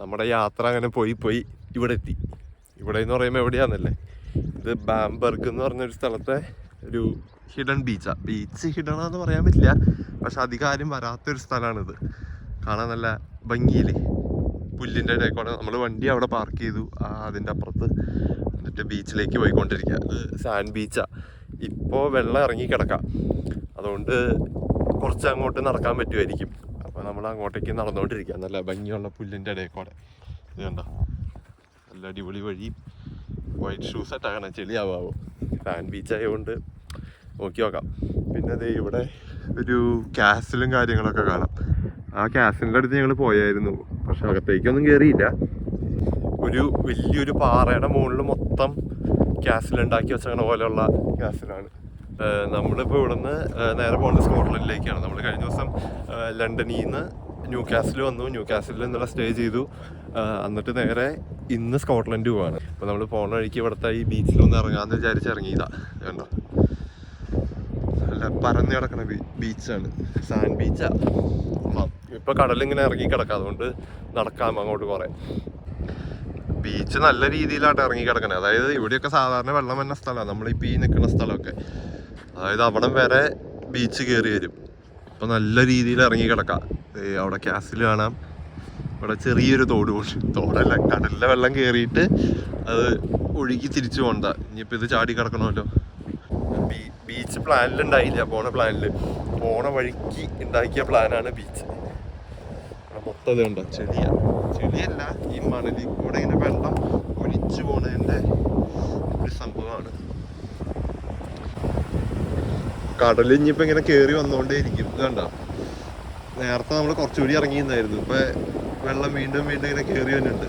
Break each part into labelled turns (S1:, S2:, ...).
S1: നമ്മുടെ യാത്ര അങ്ങനെ പോയി പോയി ഇവിടെ എത്തി. ഇവിടെ എന്ന് പറയുമ്പോൾ എവിടെയാണെന്നല്ലേ ഇത് ബാംബർഗ് എന്ന് പറഞ്ഞൊരു സ്ഥലത്തെ ഒരു ഹിഡൻ ബീച്ചാണ് ബീച്ച് ഹിഡൻ എന്ന് പറയാൻ പറ്റില്ല. പക്ഷെ അധികം ആരും വരാത്തൊരു സ്ഥലമാണിത് കാണാൻ നല്ല ഭംഗിയിൽ പുല്ലിന്റെ ഇടയിൽ നമ്മൾ വണ്ടി അവിടെ പാർക്ക് ചെയ്തു അതിന്റെ അപ്പുറത്ത്. എന്നിട്ട് ബീച്ചിലേക്ക് പോയിക്കൊണ്ടിരിക്കുക അത് സാൻഡ് ബീച്ചാണ് ഇപ്പോൾ വെള്ളം ഇറങ്ങി കിടക്കാം. അതുകൊണ്ട് കുറച്ച് അങ്ങോട്ട് നടക്കാൻ പറ്റുമായിരിക്കും നമ്മൾ അങ്ങോട്ടേക്ക് നടന്നുകൊണ്ടിരിക്കുക നല്ല ഭംഗിയുള്ള പുല്ലിന്റെ ഇടയിൽ കൂടെ ഇത് കണ്ടോ? നല്ല അടിപൊളി വഴി വൈറ്റ് ഷൂസ് ഇട്ടാകണം ചെളിയാവാവോ? ഫാൻ ബീച്ച് ആയതുകൊണ്ട് നോക്കി നോക്കാം. പിന്നെ ദേ ഇവിടെ ഒരു കാസിലും കാര്യങ്ങളൊക്കെ കാണാം. ആ കാസിലിന്റെ അടുത്ത് ഞങ്ങൾ പോയായിരുന്നു. പക്ഷെ അകത്തേക്കൊന്നും കയറിയില്ല ഒരു വലിയൊരു പാറയുടെ മുകളിൽ മൊത്തം ക്യാസിലുണ്ടാക്കി വെച്ചങ്ങനെ പോലെയുള്ള കാസിലാണ് നമ്മളിപ്പോൾ ഇവിടുന്ന് നേരെ പോകുന്നത് സ്കോട്ട്ലൻഡിലേക്കാണ്. നമ്മൾ കഴിഞ്ഞ ദിവസം ലണ്ടനിൽ നിന്ന് ന്യൂ കാസിൽ വന്നു. ന്യൂ കാസിലിൽ നിന്നുള്ള സ്റ്റേ ചെയ്തു. എന്നിട്ട് നേരെ ഇന്ന് സ്കോട്ട്ലൻഡ് പോവാണ്. അപ്പോൾ നമ്മൾ പോണ വഴിക്ക് ഇവിടുത്തെ ഈ ബീച്ചിലൊന്ന് ഇറങ്ങാമെന്ന് വിചാരിച്ച് ഇറങ്ങിയതാ കണ്ടോ? നല്ല പരന്നു കിടക്കുന്ന ബീച്ചാണ്. സാൻഡ് ബീച്ചാണ് ഇപ്പോൾ കടലിങ്ങനെ ഇറങ്ങി കിടക്കാം. അതുകൊണ്ട് നടക്കാം അങ്ങോട്ട് കുറെ. ബീച്ച് നല്ല രീതിയിലായിട്ട് ഇറങ്ങി കിടക്കണേ അതായത് ഇവിടെയൊക്കെ സാധാരണ വെള്ളം വരുന്ന സ്ഥലമാണ് നമ്മളിപ്പോൾ ഈ നിൽക്കുന്ന സ്ഥലമൊക്കെ. അതായത് അവിടം വരെ ബീച്ച് കയറി വരും. അപ്പം നല്ല രീതിയിൽ ഇറങ്ങി കിടക്കാം അവിടെ ക്യാസിൽ കാണാം. ഇവിടെ ചെറിയൊരു തോട് തോടല്ല കടലിലെ വെള്ളം കയറിയിട്ട് അത് ഒഴുകി തിരിച്ചു പോകണ്ട ഇനിയിപ്പോൾ ഇത് ചാടി കിടക്കണമല്ലോ. ബീച്ച് പ്ലാനിലുണ്ടായില്ല പോണ പ്ലാനിൽ പോണ വഴിക്ക് ഉണ്ടാക്കിയ പ്ലാനാണ് ബീച്ച് മൊത്തം ഇത് ചെടിയാണ് ചെളിയല്ല ഈ മണലിൽ കൂടെ ഇങ്ങനെ വെള്ളം ഒലിച്ചു പോണതിന്റെ ഒരു സംഭവമാണ്. കടൽ ഇനിയിപ്പോൾ ഇങ്ങനെ കേറി വന്നോണ്ടേ ഇരിക്കും. കണ്ട? നേരത്തെ നമ്മൾ കുറച്ചുകൂടി ഇറങ്ങിയിരുന്നായിരുന്നു. ഇപ്പൊ വെള്ളം വീണ്ടും വീണ്ടും ഇങ്ങനെ കേറി വന്നിട്ടുണ്ട്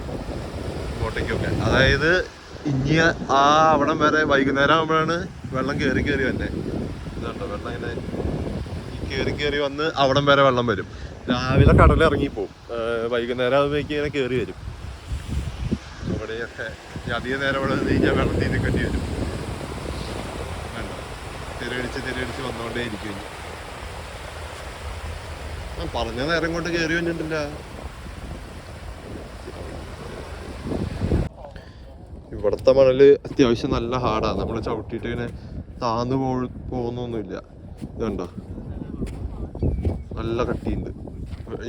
S1: കോട്ടയ്ക്കൊക്കെ അതായത് ഇനി ആ അവിടം വരെ വൈകുന്നേരം ആകുമ്പോഴാണ് വെള്ളം കയറി കയറി വന്നെ ഇതുണ്ടോ വെള്ളം ഇങ്ങനെ കയറി കയറി വന്ന് അവിടം വരെ വെള്ളം വരും. രാവിലെ കടലിൽ ഇറങ്ങിപ്പോവും വൈകുന്നേരം ആകുമ്പോഴേക്ക് ഇങ്ങനെ കയറി വരും. അവിടെയൊക്കെ അധിക നേരം ഇവിടെ നിന്ന് കഴിഞ്ഞാൽ വെള്ളത്തിൽ നിൽക്കേണ്ടി വരും? തിരയടിച്ച് തിരയടിച്ച് വന്നുകൊണ്ടേ ഇരിക്കും ഞാൻ പറഞ്ഞ നേരം കൊണ്ട് കയറി വന്നിട്ടില്ല. ഇവിടുത്തെ മണൽ അത്യാവശ്യം നല്ല ഹാർഡാണ് നമ്മൾ ചവിട്ടിയിട്ട് ഇങ്ങനെ താന്നു പോ പോകുന്നൊന്നുമില്ല. ഇതുണ്ടോ? നല്ല കട്ടിയുണ്ട്.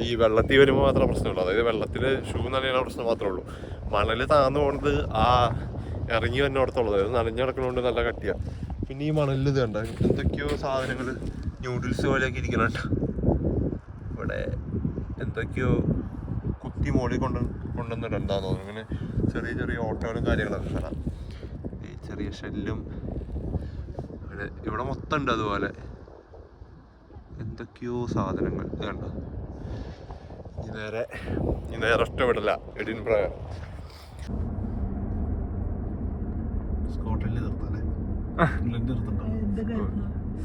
S1: ഈ വെള്ളത്തിൽ വരുമ്പോൾ മാത്രമേ പ്രശ്നമുള്ളൂ. അതായത് വെള്ളത്തിൽ ഷൂ നനയുന്ന പ്രശ്നം മാത്രമേ ഉള്ളൂ. മണൽ താന്നു പോകുന്നത് ആ ഇറങ്ങി വരുന്നിടത്തുള്ളൂ അതായത് നനഞ്ഞു കിടക്കണോണ്ട് നല്ല കട്ടിയാണ് പിന്നെ ഈ മണലിൽ ഇത് കണ്ട? എന്തൊക്കെയോ സാധനങ്ങൾ ന്യൂഡിൽസ് പോലെയൊക്കെ ഇരിക്കുന്നുണ്ട് ഇവിടെ എന്തൊക്കെയോ കുത്തി മോളിൽ കൊണ്ട് കൊണ്ടുവന്നിട്ടുണ്ടാന്ന് തോന്നുന്നു ഇങ്ങനെ ചെറിയ ചെറിയ ഓട്ടോകളും കാര്യങ്ങളൊക്കെ കാണാം. ഈ ചെറിയ ഷെല്ലും ഇവിടെ ഇവിടെ മൊത്തം ഉണ്ട് അതുപോലെ. എന്തൊക്കെയോ സാധനങ്ങൾ ഇത് കണ്ടോ? ഇനി നേരെ ഇനി നേരെ ഇഷ്ടപ്പെടില്ല എഡിൻബ്ര
S2: സ്കോട്ട്ലൻഡിൽ നിർത്താല്ലേ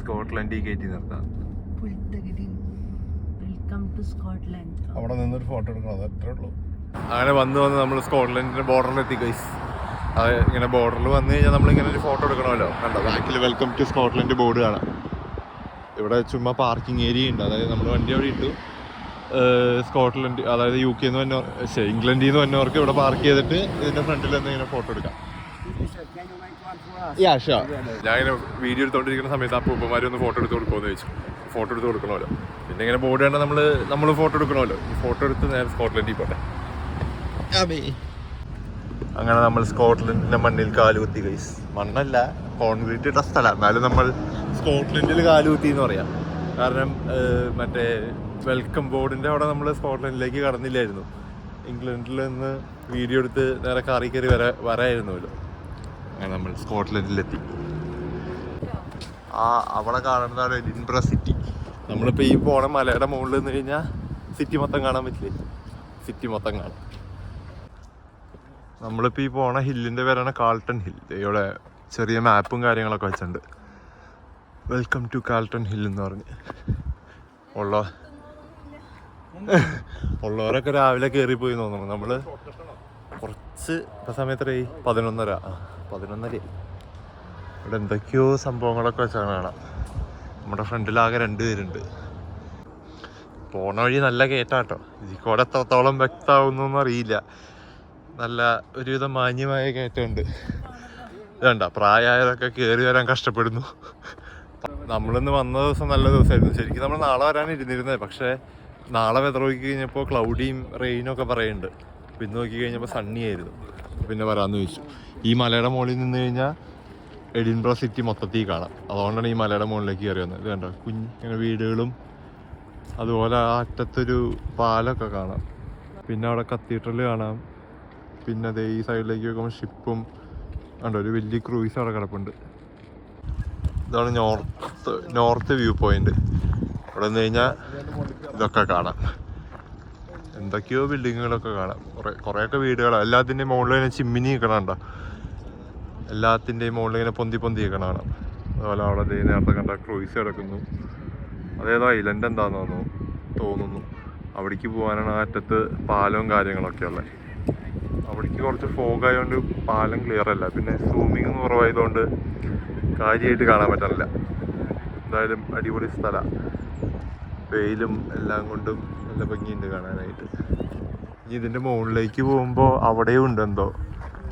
S1: സ്കോട്ട്ലൻഡിൽ കയറ്റി നിർത്താം.
S3: വെൽക്കം ടു സ്കോട്ട്ലാൻഡ്
S2: അവിടെ നിന്നൊരു ഫോട്ടോ എടുക്കണം അത് അത്രേ ഉള്ളൂ.
S1: അങ്ങനെ വന്ന് വന്ന് നമ്മൾ സ്കോട്ട്ലൻഡിന്റെ ബോർഡറിൽ എത്തി ഗൈസ് ഇങ്ങനെ ബോർഡറിൽ വന്നു കഴിഞ്ഞാൽ നമ്മൾ ഇങ്ങനെ ഒരു ഫോട്ടോ എടുക്കണമല്ലോ. കണ്ടോ? ബാക്കിൽ വെൽക്കം ടു സ്കോട്ട്ലൻഡ് ബോർഡ് കാണാം. ഇവിടെ ചുമ്മാ പാർക്കിംഗ് ഏരിയ ഉണ്ട്. അതായത് നമ്മൾ വണ്ടി അവിടെ ഇട്ടു. സ്കോട്ട്ലൻഡ് അതായത് യു കെന്ന് വന്ന ശരി ഇംഗ്ലണ്ടിൽ നിന്ന് വന്നവർക്ക് ഇവിടെ പാർക്ക് ചെയ്തിട്ട് ഇതിന്റെ ഫ്രണ്ടിൽ നിന്ന് ഇങ്ങനെ ഫോട്ടോ എടുക്കാം. ഞാൻ ഇങ്ങനെ വീഡിയോ എടുത്തോണ്ടിരിക്കുന്ന സമയത്ത് ആ പൂപ്പന്മാർ ഒന്ന് ഫോട്ടോ എടുത്ത് കൊടുക്കുമെന്ന് ചോദിച്ചു. ഫോട്ടോ എടുത്ത് കൊടുക്കണമല്ലോ. പിന്നെ ഇങ്ങനെ ബോർഡ് കണ്ടാൽ നമ്മൾ നമ്മൾ ഫോട്ടോ എടുക്കണമല്ലോ. ഫോട്ടോ എടുത്ത് നേരെ സ്കോട്ട്ലൻഡിൽ പോട്ടെ. അങ്ങനെ നമ്മൾ സ്കോട്ട്ലൻഡിന്റെ മണ്ണിൽ കാലുകുത്തി ഗൈസ് മണ്ണല്ല കോൺക്രീറ്റ് ഇട്ട സ്ഥലം. എന്നാലും നമ്മൾ സ്കോട്ട്ലൻഡിൽ കാലുകുത്തി എന്ന് പറയാം. കാരണം മറ്റേ വെൽക്കം ബോർഡിന്റെ അവിടെ നമ്മൾ സ്കോട്ട്ലൻഡിലേക്ക് കടന്നില്ലായിരുന്നു. ഇംഗ്ലണ്ടിൽ നിന്ന് വീഡിയോ എടുത്ത് നേരെ കാറി കയറി വര വരായിരുന്നല്ലോ. അങ്ങനെ നമ്മൾ സ്കോട്ട്ലൻഡിലെത്തി. ആ അവിടെ കാണുന്നതാണ് എഡിൻബ്ര സിറ്റി നമ്മളിപ്പോൾ ഈ പോണ മലയുടെ മുകളിൽ നിന്ന് കഴിഞ്ഞാൽ സിറ്റി മൊത്തം കാണാൻ പറ്റില്ലേ? സിറ്റി മൊത്തം കാണാം. നമ്മളിപ്പോൾ ഈ പോണ ഹില്ലിന്റെ പേരാണ് കാൾട്ടൺ ഹിൽ ഇവിടെ ചെറിയ മാപ്പും കാര്യങ്ങളൊക്കെ വെച്ചിട്ടുണ്ട്. വെൽക്കം ടു കാൾട്ടൺ ഹിൽ എന്ന് പറഞ്ഞ്. ഉള്ള ഉള്ളവരൊക്കെ രാവിലെ കയറിപ്പോയി തോന്നുന്നു. നമ്മൾ കുറച്ച് ഇപ്പം സമയത്തരയായി പതിനൊന്നര. പതിനൊന്നര ഇവിടെ എന്തൊക്കെയോ സംഭവങ്ങളൊക്കെ വെച്ചാണ് കാണാം. നമ്മുടെ ഫ്രണ്ടിലാകെ രണ്ട് പേരുണ്ട്. പോണ വഴി നല്ല കയറ്റാട്ടോ ഇതിൽ കൂടെ എത്രത്തോളം വ്യക്തമാവുന്നൊന്നും അറിയില്ല. നല്ല ഒരുവിധം മാന്യമായ കയറ്റമുണ്ട് വേണ്ട പ്രായമായതൊക്കെ കയറി വരാൻ കഷ്ടപ്പെടുന്നു. നമ്മളിന്ന് വന്ന ദിവസം നല്ല ദിവസമായിരുന്നു. ശരിക്കും നമ്മൾ നാളെ വരാൻ ഇരുന്നിരുന്നത് പക്ഷേ നാളെ വെതർ നോക്കി കഴിഞ്ഞപ്പോൾ ക്ലൗഡിയും റെയിനും ഒക്കെ പറയുന്നുണ്ട് പിന്നെ നോക്കി കഴിഞ്ഞപ്പോൾ സണ്ണി ആയിരുന്നു. പിന്നെ വരാമെന്ന് ചോദിച്ചു. ഈ മലയുടെ മുകളിൽ നിന്ന് കഴിഞ്ഞാൽ എഡിൻബ്ര സിറ്റി മൊത്തത്തിൽ കാണാം. അതുകൊണ്ടാണ് ഈ മലയുടെ മുകളിലേക്ക് കയറി വന്നത്. ഇത് കണ്ടോ? കുഞ്ഞ് ഇങ്ങനെ വീടുകളും അതുപോലെ ആ അറ്റത്തൊരു പാലൊക്കെ കാണാം. പിന്നെ അവിടെ കത്തീഡ്രൽ കാണാം. പിന്നെ അതേ ഈ സൈഡിലേക്ക് നോക്കുമ്പോൾ ഷിപ്പും കണ്ടോ? ഒരു വലിയ ക്രൂയിസ് അവിടെ കിടപ്പുണ്ട്. ഇതാണ് നോർത്ത് നോർത്ത് വ്യൂ പോയിന്റ്. ഇവിടെ നിന്ന് കഴിഞ്ഞാൽ ഇതൊക്കെ കാണാം. എന്തൊക്കെയോ ബിൽഡിങ്ങുകളൊക്കെ കാണാം. കുറേ കുറേയൊക്കെ വീടുകളാണ് എല്ലാത്തിന്റെയും മുകളിൽ ഇങ്ങനെ ചിമ്മിനി നിൽക്കണുണ്ടോ എല്ലാത്തിന്റെയും മുകളിൽ ഇങ്ങനെ പൊന്തി പൊന്തി കാണാം. അതുപോലെ അവിടെ നേരത്തെ കണ്ട ക്രൂയിസ് കിടക്കുന്നു. അതേതോ ഐലൻഡ് എന്താണെന്ന് തോന്നുന്നു? അവിടേക്ക് പോകാനാണ് അറ്റത്ത് പാലവും കാര്യങ്ങളൊക്കെ ഉള്ളത്. അവിടേക്ക് കുറച്ച് ഫോഗ് ആയതുകൊണ്ട് പാലം ക്ലിയർ അല്ല. പിന്നെ സൂമിങ് കുറവായതുകൊണ്ട് കാര്യമായിട്ട് കാണാൻ പറ്റണില്ല എന്തായാലും അടിപൊളി സ്ഥലമാണ് വെയിലും എല്ലാം കൊണ്ടും നല്ല ഭംഗിയുണ്ട് കാണാനായിട്ട്. ഇനി ഇതിന്റെ മുകളിലേക്ക് പോകുമ്പോൾ അവിടെയും ഉണ്ട് എന്തോ.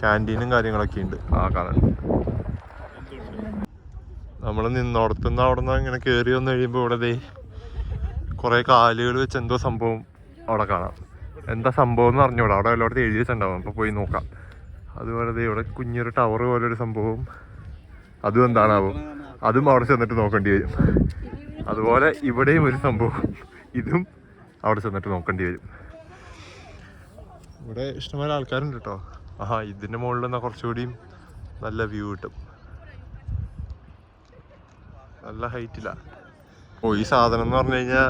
S1: ക്യാന്റീനും കാര്യങ്ങളൊക്കെ ഉണ്ട്. ആ കാണാൻ നമ്മൾ നിന്നോടത്തുനിന്ന് അവിടെ നിന്ന് ഇങ്ങനെ കയറി വന്നു കഴിയുമ്പോൾ ഇവിടെ ദേ കുറേ കാലുകൾ വെച്ച് എന്തോ സംഭവം അവിടെ കാണാം. എന്താ സംഭവം എന്ന് അറിഞ്ഞൂടാ. അവിടെ എല്ലായിടത്തും എഴുതി വെച്ചിട്ടുണ്ടാവും. അപ്പോൾ പോയി നോക്കാം. അതുപോലെ ഇവിടെ കുഞ്ഞൊരു ടവർ പോലെ ഒരു സംഭവം അതും എന്താണാവും? അതും അവിടെ ചെന്നിട്ട് നോക്കേണ്ടി വരും. അതുപോലെ ഇവിടെയും ഒരു സംഭവം ഇതും അവിടെ ചെന്നിട്ട് നോക്കേണ്ടി വരും. ഇവിടെ ഇഷ്ടംപോലെ ആൾക്കാരുണ്ട് കേട്ടോ ആഹാ ഇതിന്റെ മുകളിൽ നിന്നാൽ കുറച്ചുകൂടിയും നല്ല വ്യൂ കിട്ടും. നല്ല ഹൈറ്റിലാണ് ഓ ഈ സാധനം എന്ന് പറഞ്ഞു കഴിഞ്ഞാൽ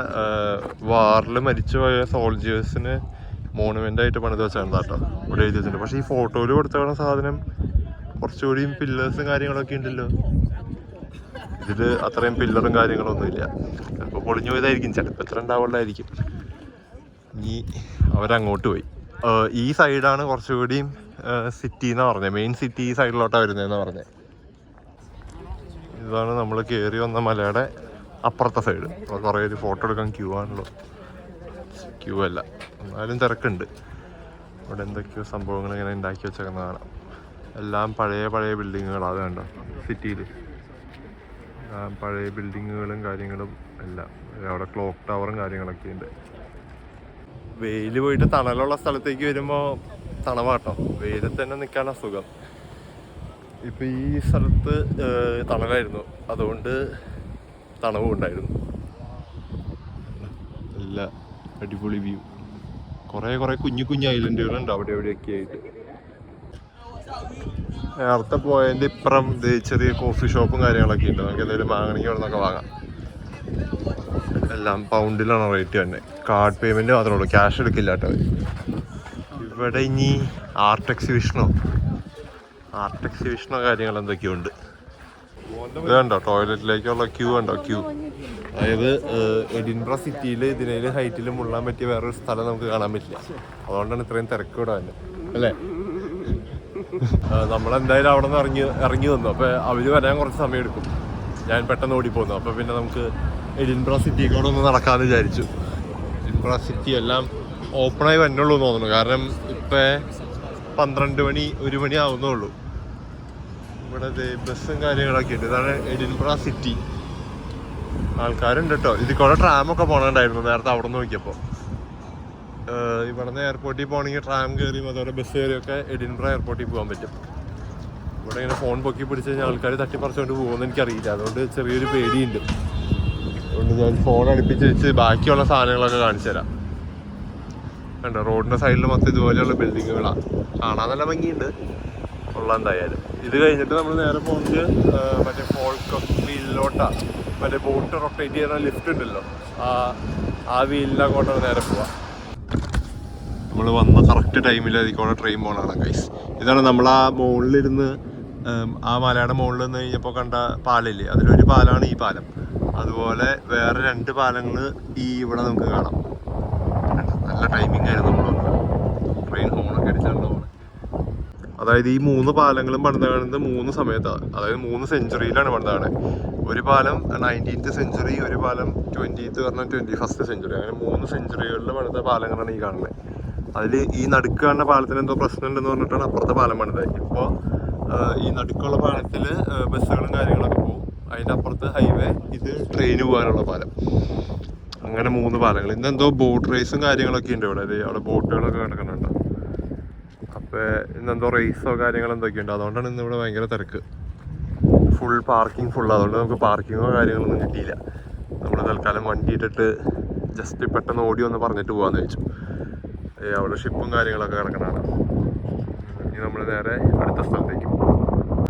S1: വാറിൽ മരിച്ചു പോയ സോൾജേഴ്സിന് മോണുമെന്റ് ആയിട്ട് പണിത് വെച്ചാണ് കേട്ടോ. ഇവിടെ എഴുതി പക്ഷേ ഈ ഫോട്ടോയിൽ കൊടുത്ത സാധനം കുറച്ചുകൂടിയും പില്ലേഴ്സും കാര്യങ്ങളൊക്കെ ഉണ്ടല്ലോ. ഇതിൽ അത്രയും പില്ലറും കാര്യങ്ങളൊന്നും ഇല്ല ചിലപ്പോൾ പൊളിഞ്ഞു പോയതായിരിക്കും. ചിലപ്പോൾ എത്ര ഉണ്ടാവുള്ളതായിരിക്കും. ഇനി അവരങ്ങോട്ട് പോയി. ഈ സൈഡാണ് കുറച്ചുകൂടിയും സിറ്റി എന്ന് പറഞ്ഞത് മെയിൻ സിറ്റി ഈ സൈഡിലോട്ടാണ് വരുന്നതെന്ന് പറഞ്ഞത് ഇതാണ് നമ്മൾ കയറി വന്ന മലയുടെ അപ്പുറത്തെ സൈഡ് കുറേ ഒരു ഫോട്ടോ എടുക്കാൻ ക്യൂ ആണല്ലോ. ക്യൂ അല്ല. എന്നാലും തിരക്കുണ്ട്. ഇവിടെ എന്തൊക്കെയോ സംഭവങ്ങൾ ഇങ്ങനെ ഉണ്ടാക്കി വെച്ചേക്കുന്ന കാണാം. എല്ലാം പഴയ പഴയ ബിൽഡിങ്ങുകളാണ് കണ്ടോ? സിറ്റിയിൽ പഴയ ബിൽഡിങ്ങുകളും കാര്യങ്ങളും എല്ലാം. അവിടെ ക്ലോക്ക് ടവറും കാര്യങ്ങളൊക്കെ ഉണ്ട്. വെയിൽ പോയിട്ട് തണലുള്ള സ്ഥലത്തേക്ക് വരുമ്പോൾ തണവാട്ടോ. വെയിലത്ത് തന്നെ നിൽക്കാനാണ് സുഖം ഇപ്പം ഈ സ്ഥലത്ത് തണലായിരുന്നു. അതുകൊണ്ട് തണവും ഉണ്ടായിരുന്നു. നല്ല അടിപൊളി വ്യൂ കുറേ കുറേ കുഞ്ഞു കുഞ്ഞു ഐലൻഡുകളുണ്ട് അവിടെ എവിടെയൊക്കെ ആയിട്ട്. നേരത്തെ പോയതിന്റെ ഇപ്പുറം ചെറിയ കോഫി ഷോപ്പും കാര്യങ്ങളൊക്കെ ഉണ്ട്. നമുക്ക് എന്തെങ്കിലും വാങ്ങണമെങ്കിൽ അവിടെ നിന്നൊക്കെ വാങ്ങാം. എല്ലാം പൗണ്ടിലാണ് റേറ്റ് തന്നെ. കാർഡ് പേയ്മെന്റ് മാത്രമേ ഉള്ളൂ. ക്യാഷ് എടുക്കില്ല കേട്ടോ. ഇവിടെ ഇനി ആർട്ട് എക്സിബിഷനോ ആർട്ട് എക്സിബിഷനോ കാര്യങ്ങൾ എന്തൊക്കെയോ ഉണ്ട്. ഇത് കണ്ടോ? ടോയ്ലറ്റിലേക്കുള്ള ക്യൂ ഉണ്ടോ ക്യൂ അതായത് എഡിൻബ്ര സിറ്റിയിൽ ഇതിനേൽ ഹൈറ്റിൽ മുള്ളാൻ പറ്റിയ വേറൊരു സ്ഥലം നമുക്ക് കാണാൻ പറ്റില്ല. അതുകൊണ്ടാണ് ഇത്രയും തിരക്ക് ഇവിടെ അല്ലേ? നമ്മളെന്തായാലും അവിടെ നിന്ന് ഇറങ്ങി ഇറങ്ങി വന്നു. അപ്പോൾ അവർ വരാൻ കുറച്ച് സമയം എടുക്കും. ഞാൻ പെട്ടെന്ന് ഓടിപ്പോന്നു. അപ്പോൾ പിന്നെ നമുക്ക് എഡിൻബ്ര സിറ്റി കൂടെ ഒന്ന് നടക്കാമെന്ന് വിചാരിച്ചു. എഡിൻബ്ര സിറ്റി എല്ലാം ഓപ്പണായി വന്നുള്ളൂ എന്ന് തോന്നുന്നു. കാരണം ഇപ്പം പന്ത്രണ്ട് മണി ഒരു മണി ആവുന്നേ ഉള്ളൂ. ഇവിടെ ബസ്സും കാര്യങ്ങളൊക്കെ ഉണ്ട്. ഇതാണ് എഡിൻബ്ര സിറ്റി. ആൾക്കാരുണ്ട് കേട്ടോ ഇതിൽ കൂടെ ട്രാമൊക്കെ പോകണുണ്ടായിരുന്നു നേരത്തെ അവിടെ നിന്ന് നോക്കിയപ്പോൾ ഇവിടെ നിന്ന് എയർപോർട്ടിൽ പോകണമെങ്കിൽ ട്രാം കയറിയും അതുപോലെ ബസ് കയറിയൊക്കെ എഡിൻബ്ര എയർപോർട്ടിൽ പോകാൻ പറ്റും. ഇവിടെ ഇങ്ങനെ ഫോൺ പൊക്കി പിടിച്ച് കഴിഞ്ഞാൽ ആൾക്കാർ തട്ടിപ്പറിച്ചുകൊണ്ട് പോകുമെന്ന് എനിക്കറിയില്ല. അതുകൊണ്ട് ചെറിയൊരു പേടിയുണ്ട്. അതുകൊണ്ട് ഞാൻ ഫോൺ അടുപ്പിച്ച് വെച്ച് ബാക്കിയുള്ള സാധനങ്ങളൊക്കെ കാണിച്ചു തരാം. കണ്ടോ റോഡിന്റെ സൈഡിൽ മൊത്തം ഇതുപോലെയുള്ള ബിൽഡിങ്ങുകളാണ് കാണാൻ നല്ല ഭംഗിയുണ്ട്. ഉള്ള എന്തായാലും. ഇത് കഴിഞ്ഞിട്ട് നമ്മൾ നേരെ പോകുന്നത് മറ്റേ ഫോൾക്കൊക്കെ വീലിലോട്ടാ മറ്റേ ബോട്ട് റൊട്ടേറ്റ് ചെയ്യുന്ന ലിഫ്റ്റ് ഉണ്ടല്ലോ. ആ ആ വീലിനങ്ങോട്ടാണ് നേരെ പോവാ. നമ്മൾ വന്ന കറക്റ്റ് ടൈമിൽ അതിക്കോടെ ട്രെയിൻ പോകണതാണ് ഗൈസ് ഇതാണ് നമ്മൾ ആ മുകളിലിരുന്ന് ആ മലയുടെ മുകളിൽ നിന്ന് കഴിഞ്ഞപ്പോൾ കണ്ട പാലില്ലേ അതിലൊരു പാലാണ് ഈ പാലം. അതുപോലെ വേറെ രണ്ട് പാലങ്ങൾ ഈ ഇവിടെ നമുക്ക് കാണാം? നല്ല ടൈമിംഗ് ആയിരുന്നു നമ്മൾ ട്രെയിൻ ഹോണൊക്കെ അടിച്ചാണ് പോണത് അതായത് ഈ മൂന്ന് പാലങ്ങളും പണിതാണ് മൂന്ന് സമയത്താണ് അതായത് മൂന്ന് സെഞ്ചുറിയിലാണ് പണിതാണ്. ഒരു പാലം നയന്റീൻത്ത് സെഞ്ചുറി ഒരു പാലം ട്വന്റീത്ത് പറഞ്ഞാൽ ട്വന്റി ഫസ്റ്റ് സെഞ്ചുറി അങ്ങനെ മൂന്ന് സെഞ്ചുറികളിൽ പണിത പാലങ്ങളാണ് ഈ കാണുന്നത് അതിൽ ഈ നടുക്ക് കാണുന്ന പാലത്തിന് എന്തോ പ്രശ്നം ഉണ്ടെന്ന് പറഞ്ഞിട്ടാണ് അപ്പുറത്തെ പാലം പണിത്. ഇപ്പോൾ ഈ നടുക്കുള്ള പാലത്തിൽ ബസ്സുകളും കാര്യങ്ങളൊക്കെ പോകും. അതിന്റെ അപ്പുറത്ത് ഹൈവേ ഇത് ട്രെയിൻ പോകാനുള്ള പാലം. അങ്ങനെ മൂന്ന് പാലങ്ങൾ. ഇന്നെന്തോ ബോട്ട് റേസും കാര്യങ്ങളൊക്കെ ഉണ്ട് ഇവിടെ. അവിടെ ബോട്ടുകളൊക്കെ കിടക്കുന്നുണ്ട് അപ്പോൾ ഇന്നെന്തോ റേസോ കാര്യങ്ങളോ എന്തൊക്കെയുണ്ട് അതുകൊണ്ടാണ് ഇന്ന് ഇവിടെ ഭയങ്കര തിരക്ക്. ഫുൾ പാർക്കിംഗ് ഫുൾ അതുകൊണ്ട് നമുക്ക് പാർക്കിങ്ങോ കാര്യങ്ങളൊന്നും കിട്ടിയില്ല. നമ്മൾ തൽക്കാലം വണ്ടി ഇട്ടിട്ട് ജസ്റ്റ് പെട്ടെന്ന് ഓടി ഒന്ന് പറഞ്ഞിട്ട് പോകാമെന്ന് വെച്ചു അവിടെ ഷിപ്പും കാര്യങ്ങളൊക്കെ കിടക്കണതാണ്. ഇനി നമ്മൾ നേരെ അടുത്ത സ്ഥലത്തേക്ക്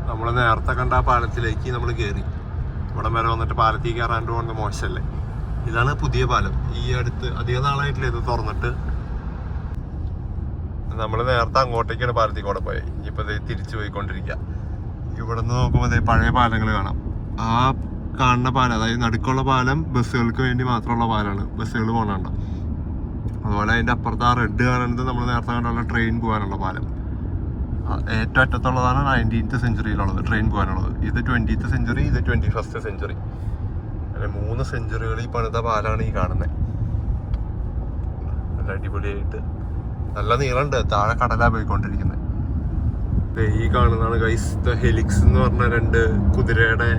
S1: നമ്മൾ നേരത്തെ കണ്ട ആ പാലത്തിലേക്ക് നമ്മൾ കയറി ഇവിടെ വരെ വന്നിട്ട് പാലത്തിൽ കയറാണ്ട് പോകുന്നത് മോശമല്ലേ ഇതാണ് പുതിയ പാലം. ഈ അടുത്ത് അധികം നാളായിട്ടില്ല ഇത് തുറന്നിട്ട്. നമ്മൾ നേരത്തെ അങ്ങോട്ടേക്കാണ് പാലത്തിൽ കൂടെ പോയത് ദേ തിരിച്ചു പോയിക്കൊണ്ടിരിക്കുക ഇവിടെ നിന്ന് നോക്കുമ്പോൾ പഴയ പാലങ്ങൾ കാണാം. ആ കാണുന്ന പാലം അതായത് നടുക്കുള്ള പാലം ബസ്സുകൾക്ക് വേണ്ടി മാത്രമുള്ള പാലമാണ് ബസ്സുകൾ പോകണണ്ട അതുപോലെ അതിന്റെ അപ്പുറത്ത് ആ റെഡ് കാണുന്നത് നമ്മൾ നേരത്തെ കണ്ടുള്ള ട്രെയിൻ പോകാനുള്ള പാലം. ഏറ്റവും അറ്റത്തുള്ളതാണ് നയന്റീൻത്ത് സെഞ്ചുറിയിലുള്ളത് ട്രെയിൻ പോകാനുള്ളത്. ഇത് ട്വന്റീത്ത് സെഞ്ചുറി ഇത് ട്വന്റി ഫസ്റ്റ് സെഞ്ചുറി അങ്ങനെ മൂന്ന് സെഞ്ചുറികളിൽ പണിത പാലാണ് ഈ കാണുന്നത് നല്ല അടിപൊളിയായിട്ട് നല്ല നീളമുണ്ട്. താഴെ കടലാ പോയിക്കൊണ്ടിരിക്കുന്നത് ഈ കാണുന്നതാണ് ഗൈസ് ദ ഹെലിക്സ് എന്ന് പറഞ്ഞ രണ്ട് കുതിരയുടെ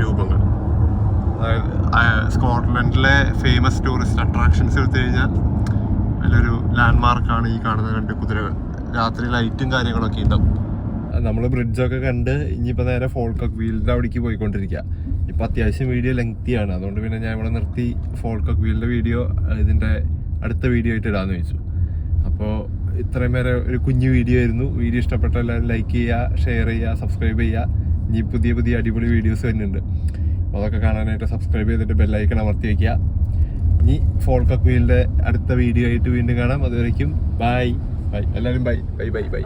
S1: രൂപങ്ങൾ. അതായത് സ്കോട്ട്ലൻഡിലെ ഫേമസ് ടൂറിസ്റ്റ് അട്രാക്ഷൻസ് എടുത്തു കഴിഞ്ഞാൽ അതിലൊരു ലാൻഡ്മാർക്കാണ് ഈ കാണുന്ന രണ്ട് കുതിരകൾ. രാത്രി ലൈറ്റും കാര്യങ്ങളൊക്കെ ഉണ്ടാവും. നമ്മൾ ബ്രിഡ്ജൊക്കെ കണ്ട് ഇനിയിപ്പോൾ നേരെ ഫോൾക്കോക്ക് വീലിന്റെ അവിടേക്ക് പോയിക്കൊണ്ടിരിക്കുക ഇപ്പം അത്യാവശ്യം വീഡിയോ ലെങ്തിയാണ് അതുകൊണ്ട് പിന്നെ ഞാൻ ഇവിടെ നിർത്തി ഫോൾക്കോക്ക് വീലിന്റെ വീഡിയോ ഇതിന്റെ അടുത്ത വീഡിയോ ആയിട്ട് ഇടാമെന്ന് വെച്ചു. അപ്പോൾ ഇത്രയും വരെ ഒരു കുഞ്ഞു വീഡിയോ ആയിരുന്നു. വീഡിയോ ഇഷ്ടപ്പെട്ട എല്ലാവരും ലൈക്ക് ചെയ്യുക ഷെയർ ചെയ്യുക സബ്സ്ക്രൈബ് ചെയ്യുക. ഇനി പുതിയ പുതിയ അടിപൊളി വീഡിയോസ് വരുന്നുണ്ട്. അപ്പോൾ അതൊക്കെ കാണാനായിട്ട് സബ്സ്ക്രൈബ് ചെയ്തിട്ട് ബെല്ലൈക്കൺ അമർത്തി വയ്ക്കുക ഇനി ഫോൾക്കൊക്കെ വീലിന്റെ അടുത്ത വീഡിയോ ആയിട്ട് വീണ്ടും കാണാം. അതുവരേക്കും ബൈ ബൈ എല്ലാവരും ബൈ ബൈ ബൈ ബൈ.